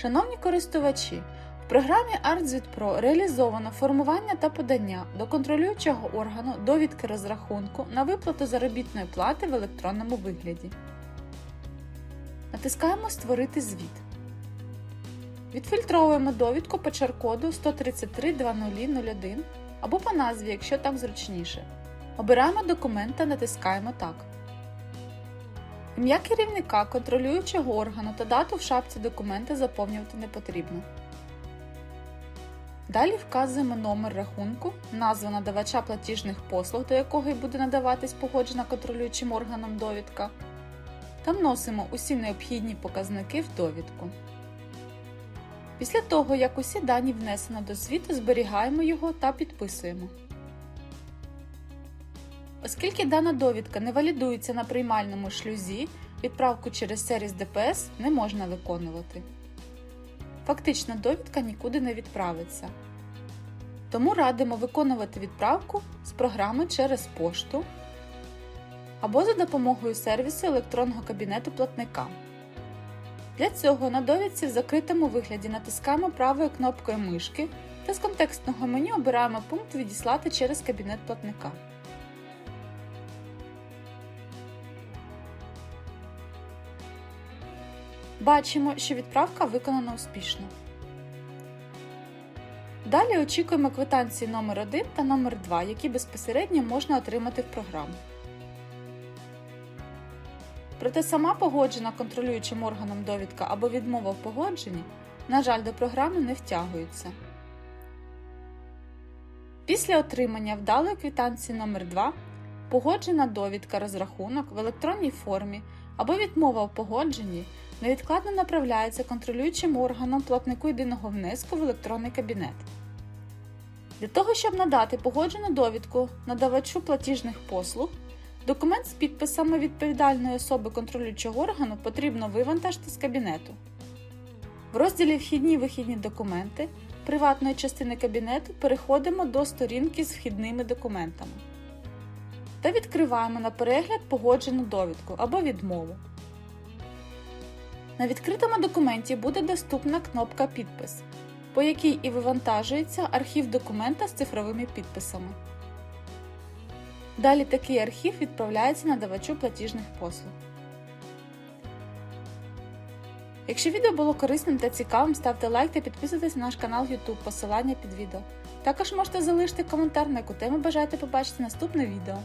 Шановні користувачі, в програмі ArtZit Pro реалізовано формування та подання до контролюючого органу довідки розрахунку на виплату заробітної плати в електронному вигляді. Натискаємо Створити звіт. Відфільтровуємо довідку по чар-коду 133.0001 або по назві, якщо так зручніше. Обираємо документ та натискаємо Так. Ім'я керівника контролюючого органу та дату в шапці документа заповнювати не потрібно. Далі вказуємо номер рахунку, назву надавача платіжних послуг, до якого й буде надаватись погоджена контролюючим органом довідка, та вносимо усі необхідні показники в довідку. Після того, як усі дані внесено до звіту, зберігаємо його та підписуємо. Оскільки дана довідка не валідується на приймальному шлюзі, відправку через сервіс ДПС не можна виконувати. Фактично довідка нікуди не відправиться. Тому радимо виконувати відправку з програми через пошту або за допомогою сервісу електронного кабінету платника. Для цього на довідці в закритому вигляді натискаємо правою кнопкою мишки та з контекстного меню обираємо пункт Відіслати через кабінет платника. Бачимо, що відправка виконана успішно. Далі очікуємо квитанції номер 1 та номер 2 які безпосередньо можна отримати в програму. Проте сама погоджена контролюючим органом довідка або відмова в погодженні, на жаль, до програми не втягується. Після отримання вдалої квитанції номер 2 погоджена довідка розрахунок в електронній формі або відмова в погодженні невідкладно направляється контролюючим органом платнику єдиного внеску в електронний кабінет. Для того, щоб надати погоджену довідку надавачу платіжних послуг, документ з підписами відповідальної особи контролюючого органу потрібно вивантажити з кабінету. В розділі Вхідні вихідні документи приватної частини кабінету переходимо до сторінки з вхідними документами та відкриваємо на перегляд погоджену довідку або відмову. На відкритому документі буде доступна кнопка Підпис, по якій і вивантажується архів документа з цифровими підписами. Далі такий архів відправляється надавачу платіжних послуг. Якщо відео було корисним та цікавим, ставте лайк та підписуйтесь на наш канал YouTube, посилання під відео. Також можете залишити коментар, на яку тему бажаєте побачити наступне відео.